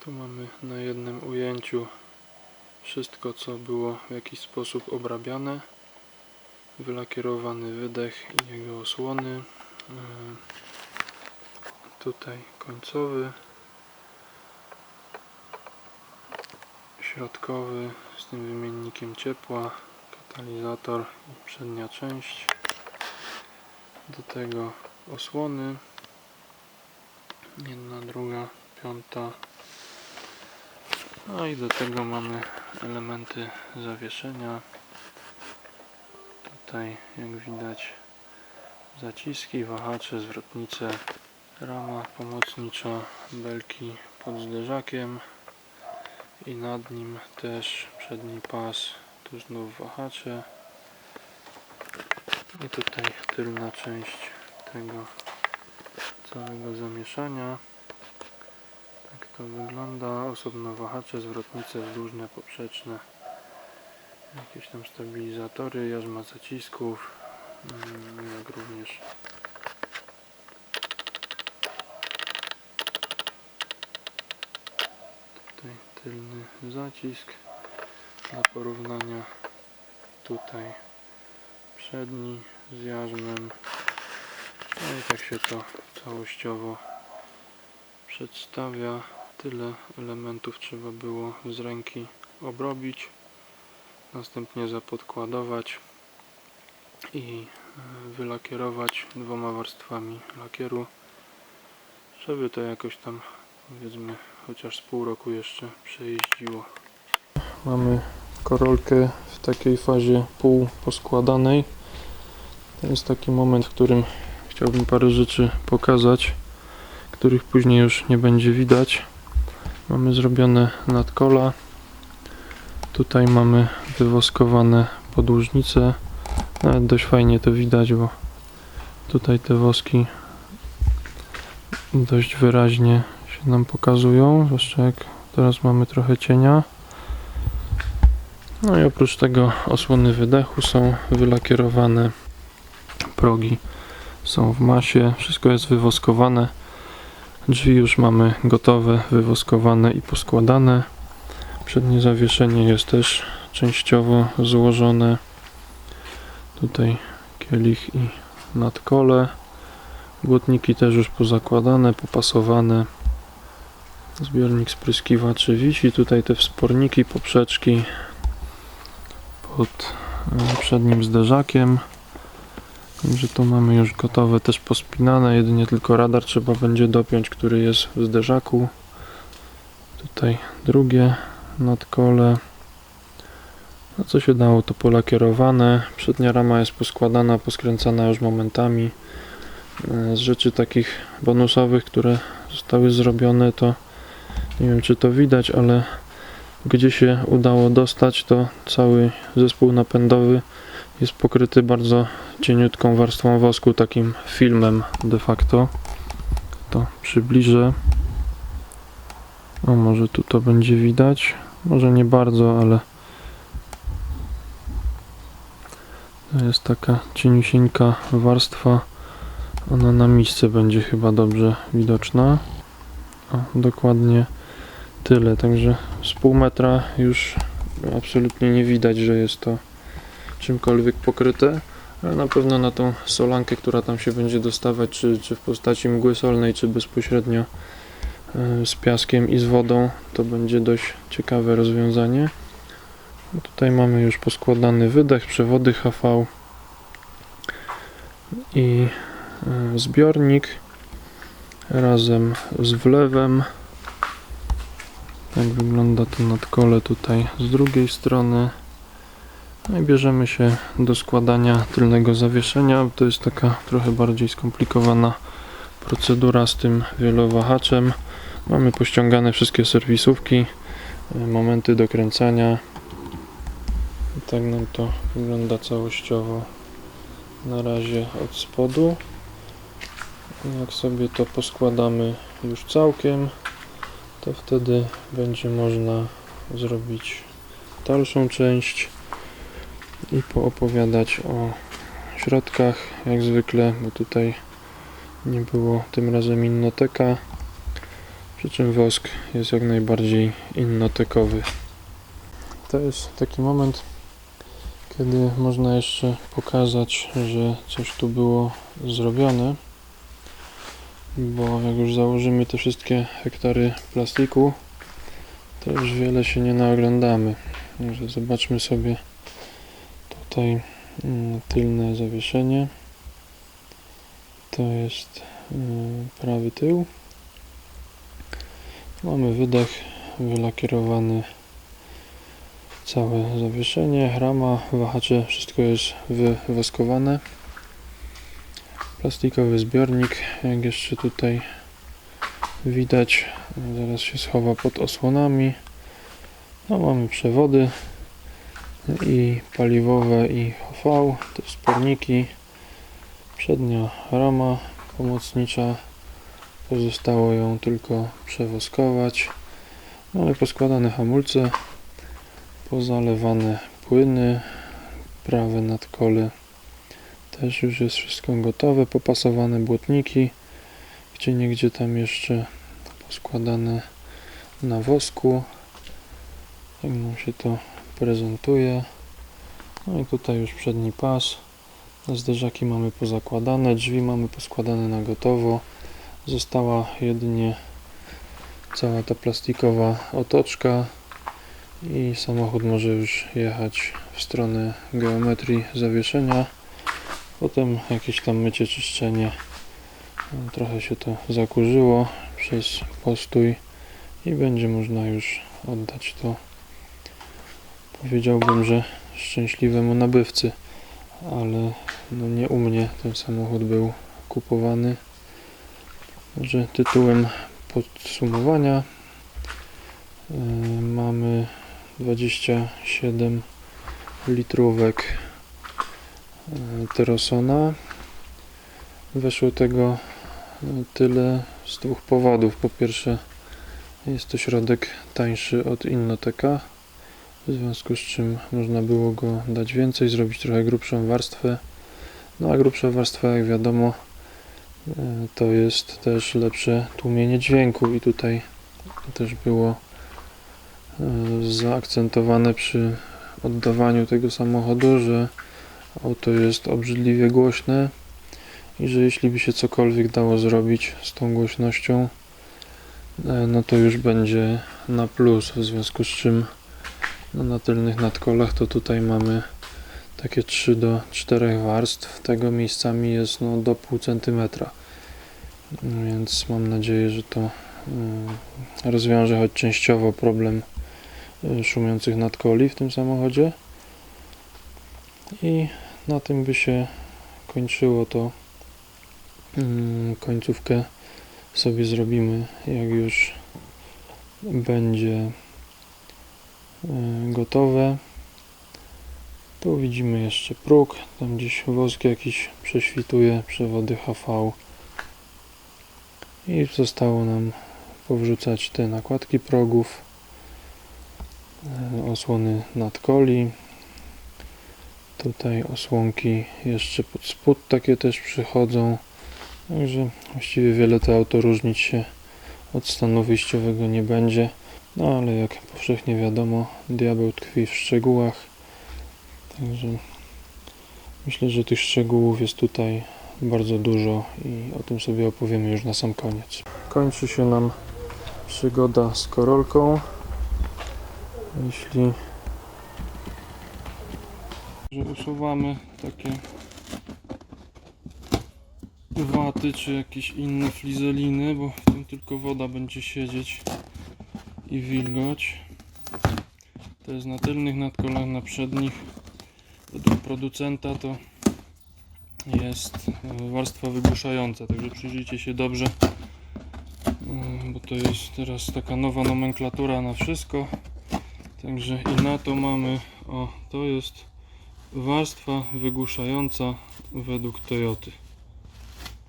Tu mamy na jednym ujęciu wszystko, co było w jakiś sposób obrabiane. Wylakierowany wydech i jego osłony. Yy, Tutaj końcowy. Środkowy z tym wymiennikiem ciepła. Katalizator i przednia część. Do tego osłony. Jedna, druga, piąta. No i do tego mamy elementy zawieszenia. Tutaj jak widać zaciski, wahacze, zwrotnice, rama pomocnicza, belki pod zderzakiem i nad nim też przedni pas, tu znów wahacze i tutaj tylna część tego całego zamieszania. To wygląda. Osobno wahacze, zwrotnice wzdłużne, poprzeczne. Jakieś tam stabilizatory, jarzma zacisków. mm, Jak również tutaj tylny zacisk dla porównania tutaj przedni z jarzmem no i tak się to całościowo przedstawia. Tyle elementów trzeba było z ręki obrobić, następnie zapodkładować i e, wylakierować dwoma warstwami lakieru, żeby to jakoś tam powiedzmy chociaż z pół roku jeszcze przejeździło. Mamy korolkę w takiej fazie pół poskładanej. To jest taki moment, w którym chciałbym parę rzeczy pokazać, których później już nie będzie widać. Mamy zrobione nadkola. Tutaj mamy wywoskowane podłużnice. Nawet dość fajnie to widać, bo tutaj te woski dość wyraźnie się nam pokazują, zwłaszcza jak teraz mamy trochę cienia. No i oprócz tego osłony wydechu są wylakierowane progi są w masie, wszystko jest wywoskowane. Drzwi już mamy gotowe, wywoskowane i poskładane. Przednie zawieszenie jest też częściowo złożone. Tutaj kielich i nadkole. Błotniki też już pozakładane, popasowane. Zbiornik spryskiwaczy wisi. Tutaj te wsporniki, poprzeczki pod e, przednim zderzakiem. Także to mamy już gotowe, też pospinane, jedynie tylko radar trzeba będzie dopiąć, który jest w zderzaku. Tutaj drugie nadkole. No co się dało, to polakierowane. Przednia rama jest poskładana, poskręcana już momentami. E, Z rzeczy takich bonusowych, które zostały zrobione, to nie wiem czy to widać, ale gdzie się udało dostać, to cały zespół napędowy jest pokryty bardzo cieniutką warstwą wosku, takim filmem de facto. To przybliżę. O, może tu to będzie widać. Może nie bardzo, ale to jest taka cieniusieńka warstwa. Ona na miejsce będzie chyba dobrze widoczna. O, dokładnie tyle, także z pół metra już absolutnie nie widać, że jest to czymkolwiek pokryte, ale na pewno na tą solankę, która tam się będzie dostawać, czy, czy w postaci mgły solnej, czy bezpośrednio e, z piaskiem i z wodą, to będzie dość ciekawe rozwiązanie. No Tutaj mamy już poskładany wydech, przewody HV i e, zbiornik razem z wlewem. Tak wygląda to nadkole tutaj z drugiej strony. No i bierzemy się do składania tylnego zawieszenia. To jest taka trochę bardziej skomplikowana procedura z tym wielowahaczem. Mamy pościągane wszystkie serwisówki, y, momenty dokręcania. I tak nam to wygląda całościowo na razie od spodu. Jak sobie to poskładamy już całkiem, to wtedy będzie można zrobić dalszą część i poopowiadać o środkach, jak zwykle, bo tutaj nie było tym razem innoteka. Przy czym wosk jest jak najbardziej innotekowy. To jest taki moment, kiedy można jeszcze pokazać, że coś tu było zrobione. Bo jak już założymy te wszystkie hektary plastiku, to już wiele się nie naoglądamy. Także zobaczmy sobie tutaj mm, tylne zawieszenie. To jest mm, prawy tył. Mamy wydech wylakierowany całe zawieszenie, rama, wahacze, wszystko jest wywoskowane. Plastikowy zbiornik, jak jeszcze tutaj widać, zaraz się schowa pod osłonami. No mamy przewody i paliwowe i HV, te sporniki, przednia rama pomocnicza, pozostało ją tylko przewoskować. Mamy poskładane hamulce, pozalewane płyny, prawe nadkole. Też już jest wszystko gotowe, popasowane błotniki, gdzie niegdzie tam jeszcze poskładane na wosku. Tak nam się to prezentuje. No i tutaj już przedni pas. Zderzaki mamy pozakładane, drzwi mamy poskładane na gotowo. Została jedynie cała ta plastikowa otoczka i samochód może już jechać w stronę geometrii zawieszenia. Potem jakieś tam mycie, czyszczenie. No, Trochę się to zakurzyło przez postój i będzie można już oddać to powiedziałbym, że szczęśliwemu nabywcy, ale no nie u mnie ten samochód był kupowany. Także tytułem podsumowania yy, mamy 27 litrówek yy, Terosona. Weszło tego yy, tyle z dwóch powodów. Po pierwsze jest to środek tańszy od Innoteka, w związku z czym można było go dać więcej, zrobić trochę grubszą warstwę. No a grubsza warstwa, jak wiadomo, e, to jest też lepsze tłumienie dźwięku i tutaj też było e, zaakcentowane przy oddawaniu tego samochodu, że auto jest obrzydliwie głośne i że jeśli by się cokolwiek dało zrobić z tą głośnością, e, no to już będzie na plus, w związku z czym no na tylnych nadkolach to tutaj mamy takie 3 do 4 warstw. Tego miejscami jest no, do pół centymetra. Więc mam nadzieję, że to y, rozwiąże choć częściowo problem y, szumiących nadkoli w tym samochodzie. I na tym by się kończyło to. Mm, Końcówkę sobie zrobimy, jak już będzie y, gotowe. Tu widzimy jeszcze próg, tam gdzieś wosk jakiś prześwituje, przewody HV. I zostało nam powrzucać te nakładki progów, e, osłony nadkoli. Tutaj osłonki jeszcze pod spód takie też przychodzą. Także właściwie wiele to auto różnić się od stanu wyjściowego nie będzie. No ale jak powszechnie wiadomo, diabeł tkwi w szczegółach. Także myślę, że tych szczegółów jest tutaj bardzo dużo i o tym sobie opowiemy już na sam koniec. Kończy się nam przygoda z korolką. Jeśli że usuwamy takie waty czy jakieś inne flizeliny, bo w tym tylko woda będzie siedzieć i wilgoć. To jest na tylnych nadkolach, na przednich według producenta to jest e, warstwa wygłuszająca, także przyjrzyjcie się dobrze, e, bo to jest teraz taka nowa nomenklatura na wszystko. Także i na to mamy, o to jest warstwa wygłuszająca według Toyoty.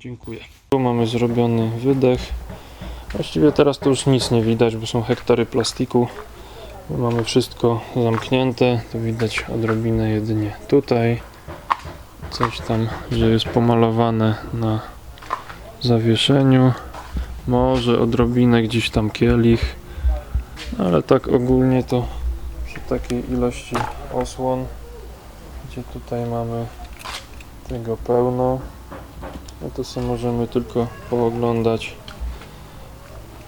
Dziękuję. Tu mamy zrobiony wydech. Właściwie teraz to już nic nie widać, bo są hektary plastiku. Mamy wszystko zamknięte, to widać odrobinę jedynie tutaj. Coś tam, że jest pomalowane na zawieszeniu. może odrobinę gdzieś tam kielich, ale tak ogólnie to przy takiej ilości osłon, gdzie tutaj mamy tego pełno, no to sobie możemy tylko pooglądać.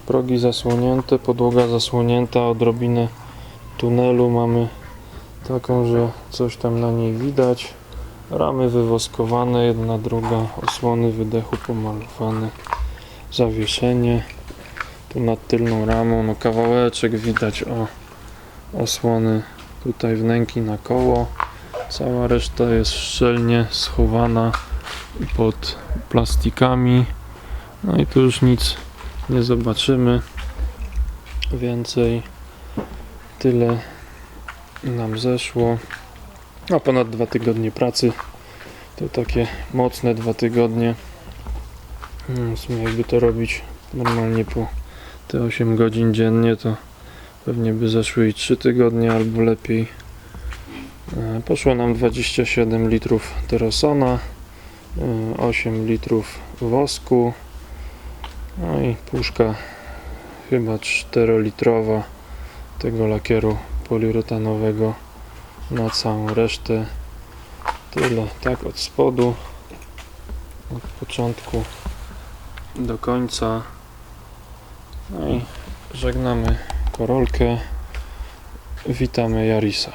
Progi zasłonięte, podłoga zasłonięta, odrobinę tunelu mamy taką, że coś tam na niej widać. Ramy wywoskowane, jedna, druga, osłony wydechu pomalowane, zawieszenie. Tu nad tylną ramą, no kawałeczek widać o osłony tutaj wnęki na koło. Cała reszta jest szczelnie schowana pod plastikami. No i tu już nic nie zobaczymy. Więcej tyle nam zeszło. A ponad dwa tygodnie pracy. To takie mocne dwa tygodnie. Hmm, W sumie jakby to robić normalnie po te 8 godzin dziennie, to pewnie by zeszły i 3 tygodnie albo lepiej. E, Poszło nam 27 litrów terosona, e, 8 litrów wosku, no i puszka chyba 4-litrowa tego lakieru poliuretanowego na całą resztę. Tyle, tak od spodu, od początku do końca. No i żegnamy Korolkę. Witamy Jarisa.